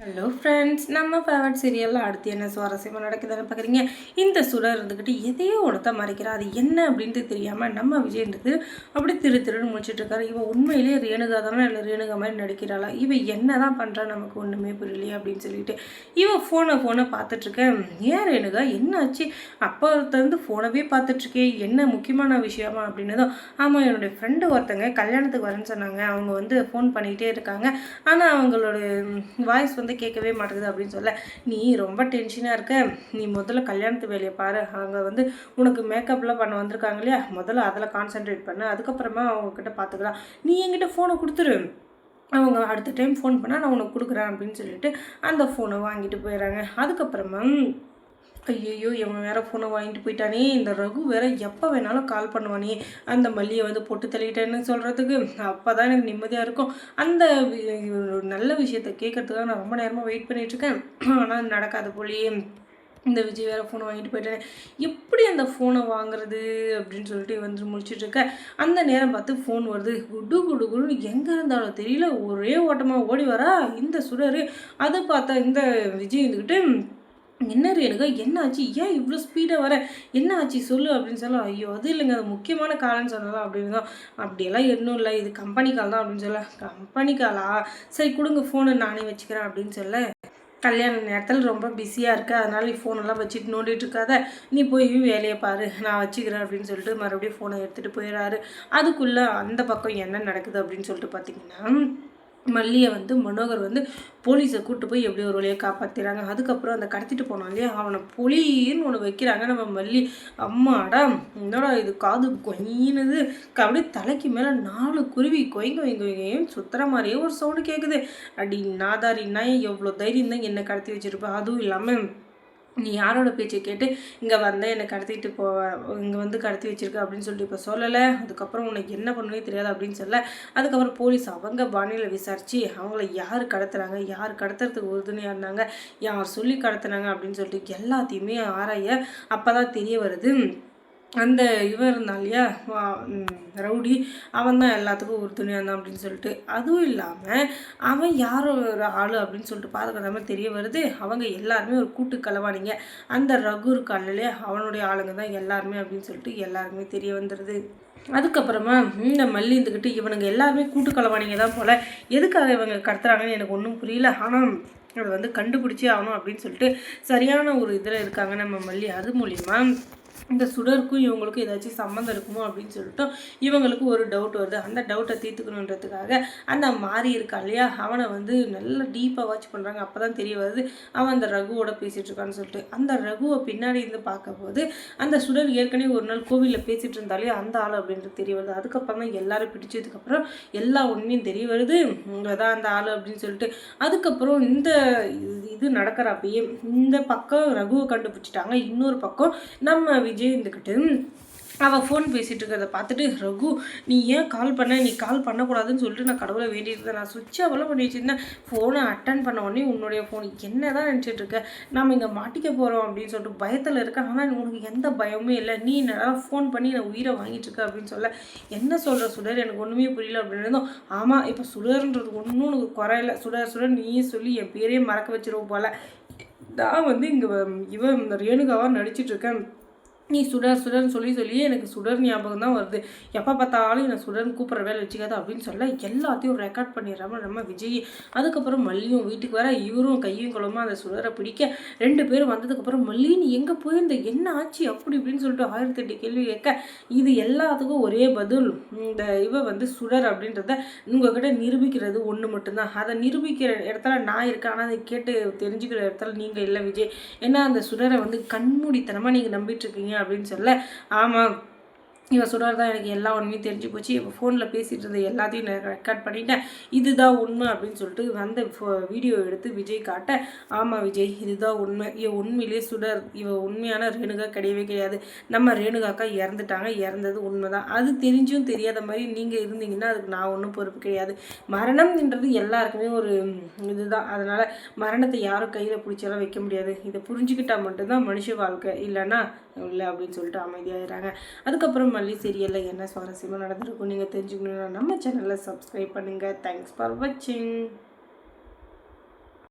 Hello friends நம்ம favourite சீரியலில் அடுத்து என்ன சுவாரஸ்யமாக நடக்குதுன்னு பார்க்குறீங்க இந்த சுடர் இருந்துக்கிட்டு எதையோ ஒருத்த மறைக்கிறா அது என்ன அப்படின்ட்டு தெரியாமல் நம்ம விஜயன்றது அப்படி திரு திருன்னு முடிச்சிட்ருக்காரு இவன் உண்மையிலேயே ரேணுகா தானே? இல்லை ரேணுகா மாதிரி நடிக்கிறாளா? இவன் என்ன தான் பண்ணுறா நமக்கு ஒன்றுமே புரியலையே அப்படின்னு சொல்லிட்டு இவன் ஃபோனை ஃபோனை பார்த்துட்ருக்கேன் ஏன் ரேணுகா? என்னாச்சு அப்போ வந்து ஃபோனவே பார்த்துட்ருக்கேன் என்ன முக்கியமான விஷயமா அப்படின்னதும் ஆமாம் என்னுடைய ஃப்ரெண்டு ஒருத்தங்க கல்யாணத்துக்கு வரேன்னு சொன்னாங்க. அவங்க வந்து ஃபோன் பண்ணிகிட்டே இருக்காங்க. ஆனால் அவங்களோட வாய்ஸ் வந்து வந்து கேட்கவே மாட்டேங்குது அப்படின்னு சொல்ல நீ ரொம்ப டென்ஷனாக இருக்க. நீ முதல்ல கல்யாணத்து வேலையை பாரு. அங்கே வந்து உனக்கு மேக்கப்லாம் பண்ண வந்திருக்காங்க இல்லையா? முதல்ல அதில் கான்சென்ட்ரேட் பண்ணு. அதுக்கப்புறமா அவங்கக்கிட்ட பார்த்துக்கலாம் நீ என்கிட்ட ஃபோனை கொடுத்துரு. அவங்க அடுத்த டைம் ஃபோன் பண்ணால் நான் உனக்கு கொடுக்குறேன் அப்படின்னு சொல்லிட்டு அந்த ஃபோனை வாங்கிட்டு போயிடுறாங்க. அதுக்கப்புறமா ஐயோ இவன் வேற ஃபோனை வாங்கிட்டு போயிட்டானே. இந்த ரகு வேற எப்போ வேணாலும் கால் பண்ணுவானே. அந்த மல்லியை வந்து பொட்டு தள்ளிட்டேன்னு சொல்கிறதுக்கு அப்போ தான் எனக்கு நிம்மதியாக இருக்கும். அந்த நல்ல விஷயத்த கேட்கறதுக்காக நான் ரொம்ப நேரமாக வெயிட் பண்ணிகிட்ருக்கேன் ஆனால் நடக்காத போலியே இந்த விஜய் வேறு ஃபோனை வாங்கிட்டு போயிட்டேன். எப்படி அந்த ஃபோனை வாங்குறது அப்படின்னு சொல்லிட்டு வந்து முடிச்சுட்டு அந்த நேரம் பார்த்து ஃபோன் வருது. குடு குடு குடுன்னு எங்கே இருந்தாலும் தெரியல. ஒரே ஓட்டமாக ஓடி வரா இந்த சுடர். அதை பார்த்தா இந்த விஜய் இருந்துக்கிட்டு என்ன ரேணுகா என்ன ஆச்சு ஏன் இவ்வளோ ஸ்பீடாக வர? என்ன ஆச்சு சொல்லு அப்படின்னு சொல்ல ஐயோ அது இல்லைங்க. அது முக்கியமான காலன்னு சொன்னதான் அப்படின்னு தான். அப்படியெல்லாம் எதுவும் இல்லை. இது கம்பெனி கால் தான். அப்படின்னு சொல்ல கம்பெனி காலா சரி கொடுங்க. ஃபோனை நானே வச்சுக்கிறேன். அப்படின்னு சொல்ல கல்யாண நேரத்தில் ரொம்ப பிஸியாக இருக்க. அதனால நீ ஃபோனெல்லாம் வச்சுட்டு நோண்டிட்டு இருக்காத. நீ போய் வேலையை பாரு. நான் வச்சுக்கிறேன். அப்படின்னு சொல்லிட்டு மறுபடியும் ஃபோனை எடுத்துகிட்டு போயிடுறாரு. அதுக்குள்ளே அந்த பக்கம் என்ன நடக்குது அப்படின்னு சொல்லிட்டு பார்த்தீங்கன்னா மல்லியை வந்து மனோகர் வந்து போலீஸை கூப்பிட்டு போய் எப்படி ஒரு வழியாக காப்பாற்றிறாங்க அதுக்கப்புறம் அந்த கடத்திட்டு போனான் இல்லையா? அவனை புலின்னு ஒன்று வைக்கிறாங்க. நம்ம மல்லி அம்மாடா என்னடா இது? காது கொயினது அப்படியே தலைக்கு மேலே நாலு குருவி கொயங்க வைங்க வைங்க சுத்துற மாதிரியே ஒரு சவுண்டு கேட்குது அடி நாதாரி நாய் எவ்வளோ தைரியம் தான் என்னை கடத்தி வச்சுருப்பேன் அதுவும் இல்லாமல் நீ யாரோட பேச்சை கேட்டு இங்கே வந்த என்னை கடத்திட்டு போ இங்கே வந்து கடத்தி வச்சிருக்க அப்படின்னு சொல்லிட்டு இப்போ சொல்லலை. அதுக்கப்புறம் உனக்கு என்ன பண்ணுவே தெரியாது அப்படின்னு சொல்ல அதுக்கப்புறம் போலீஸ் அவங்க பாணியில் விசாரித்து அவங்கள யார் கடத்துறாங்க? யார் கடத்துறதுக்கு உறுதுணையாக இருந்தாங்க யார் சொல்லி கடத்துனாங்க? அப்படின்னு சொல்லிட்டு எல்லாத்தையுமே ஆராய அப்போ தான் தெரிய வருது. அந்த இவன் இருந்தான் இல்லையா? ரவுடி. அவன் தான் எல்லாத்துக்கும் ஒரு துணியாக இருந்தான் அப்படின்னு சொல்லிட்டு. அதுவும் இல்லாமல் அவன் யார் ஒரு ஆள் அப்படின்னு சொல்லிட்டு பாதுகாக்காம தெரிய வருது. அவங்க எல்லாருமே ஒரு கூட்டு கலவானிங்க அந்த ரகு இருக்காலே அவனுடைய ஆளுங்க தான் எல்லாருமே அப்படின்னு சொல்லிட்டு எல்லாருமே தெரிய வந்துடுது அதுக்கப்புறமா இந்த மல்லி இருந்துக்கிட்டு இவனுங்க எல்லாருமே கூட்டு கலவானிங்க தான் போல். எதுக்காக இவங்க கடத்துறாங்கன்னு எனக்கு ஒன்றும் புரியல. ஆனால் அதை வந்து கண்டுபிடிச்சே ஆகணும் அப்படின்னு சொல்லிட்டு சரியான ஒரு இதில் இருக்காங்க நம்ம மல்லி. அது மூலிமா இந்த சுடருக்கும் இவங்களுக்கும் ஏதாச்சும் சம்மந்தம் இருக்குமோ அப்படின்னு சொல்லிட்டு இவங்களுக்கு ஒரு டவுட் வருது. அந்த டவுட்டை தீர்த்துக்கணுன்றதுக்காக அந்த மாறி இருக்கா இல்லையா? அவனை வந்து நல்ல டீப்பாக வாட்ச் பண்ணுறாங்க அப்போ தான் தெரிய வருது அவன் அந்த ரகுவோட பேசிகிட்டு இருக்கான்னு சொல்லிட்டு. அந்த ரகுவை பின்னாடி இருந்து பார்க்கும்போது அந்த சுடர் ஏற்கனவே ஒரு நாள் கோவிலில் பேசிகிட்டு இருந்தாலே அந்த ஆள் அப்படின்றது தெரிய வருது. அதுக்கப்புறம் தான் எல்லாரும் பிடிச்சதுக்கப்புறம் எல்லா உண்மையும் தெரிய வருது. இங்கே தான் அந்த ஆள் அப்படின்னு சொல்லிட்டு. அதுக்கப்புறம் இந்த இது நடக்கிறப்பயே இந்த பக்கம் ரகுவை கண்டுபிடிச்சிட்டாங்க இன்னொரு பக்கம் நம்ம விஜய் இருந்துக்கிட்டு அவள் ஃபோன் பேசிகிட்டு இருக்கிறத பார்த்துட்டு ரகு நீ ஏன் கால் பண்ண? நீ கால் பண்ணக்கூடாதுன்னு சொல்லிட்டு நான் கடவுளை வேண்டியிருந்தேன் நான் சுவிட்ச் அவெல்லாம் பண்ணி வச்சுருந்தேன் ஃபோனை அட்டன் பண்ண உடனே உன்னுடைய ஃபோன் என்ன தான் நினச்சிட்டு இருக்க? நம்ம இங்கே மாட்டிக்க போகிறோம் அப்படின்னு சொல்லிட்டு பயத்தில் இருக்க. ஆனால் உனக்கு எந்த பயமுமே இல்லை. நீ என்னடா ஃபோன் பண்ணி நான் உயிரை வாங்கிட்டு இருக்க? அப்படின்னு சொல்ல. என்ன சொல்கிற சுடர்? எனக்கு ஒன்றுமே புரியல அப்படின்னதும் ஆமாம் இப்போ சுடர்ன்றது ஒன்றும் உனக்கு குறையில சுடர் சுடர் நீயே சொல்லி என் பேரையே மறக்க வச்சிருவோம் போல். நான் வந்து இங்கே இவன் ரேணுகாவாக நடிச்சிட்ருக்கேன் நீ சுடர் சுடர்னு சொல்லி சொல்லி எனக்கு சுடர் ஞாபகம் தான் வருது. எப்போ பார்த்தாலும் என்னை சுடர்னு கூப்பிட்ற வேலை வச்சுக்காது அப்படின்னு சொல்ல எல்லாத்தையும் ரெக்கார்ட் பண்ணிடுறாம நம்ம விஜய். அதுக்கப்புறம் மல்லியும் வீட்டுக்கு வர இவரும் கையும் குளமாக அந்த சுடரை பிடிக்க ரெண்டு பேரும் வந்ததுக்கப்புறம் மல்லி நீ எங்கே போயிருந்த? என்ன ஆச்சு? அப்படி இப்படின்னு சொல்லிட்டு ஆயிரத்தி எட்டு கேள்வி கேட்க இது எல்லாத்துக்கும் ஒரே பதில். இந்த இவ வந்து சுடர் அப்படின்றத உங்ககிட்ட நிரூபிக்கிறது ஒன்று மட்டும்தான். அதை நிரூபிக்கிற இடத்துல நான் இருக்கேன். ஆனால் அதை கேட்டு தெரிஞ்சுக்கிற இடத்துல நீங்கள் இல்லை விஜய். ஏன்னா அந்த சுடரை வந்து கண்மூடித்தனமாக நீங்கள் நம்பிட்டு இருக்கீங்க. அப்படின்னு சொல்ல ஆமாம் இவன் சொல்கிறது தான் எனக்கு எல்லா உண்மையும் தெரிஞ்சு போச்சு. இப்போ ஃபோனில் பேசிகிட்டு இருந்த எல்லாத்தையும் நான் ரெக்கார்ட் பண்ணிட்டேன். இதுதான் உண்மை அப்படின்னு சொல்லிட்டு வந்த வீடியோ எடுத்து விஜய் காட்ட ஆமாம் விஜய் இதுதான் உண்மை. இவன் உண்மையிலே சுடர். இவன் உண்மையான ரேணுகா கிடையவே கிடையாது. நம்ம ரேணுகாக்கா இறந்துட்டாங்க. இறந்தது உண்மை தான் அது தெரிஞ்சும் தெரியாத மாதிரி நீங்கள் இருந்தீங்கன்னா அதுக்கு நான் ஒன்றும் பொறுப்பு கிடையாது. மரணம்ன்றது எல்லாருக்குமே ஒரு இதுதான். அதனால் மரணத்தை யாரும் கையில் பிடிச்சாலும் வைக்க முடியாது. இதை புரிஞ்சுக்கிட்டால் மட்டும்தான் மனுஷ வாழ்க்கை. இல்லைன்னா இல்லை அப்படின்னு சொல்லிட்டு அமைதியாகிறாங்க அதுக்கப்புறம் மல்லி சீரியலில் என்ன சுவாரஸ்யமாக நடந்திருக்கும் நீங்கள் தெரிஞ்சுக்கணுன்னா நம்ம சேனலில் சப்ஸ்கிரைப் பண்ணுங்கள் தேங்க்ஸ் ஃபார் வாட்சிங்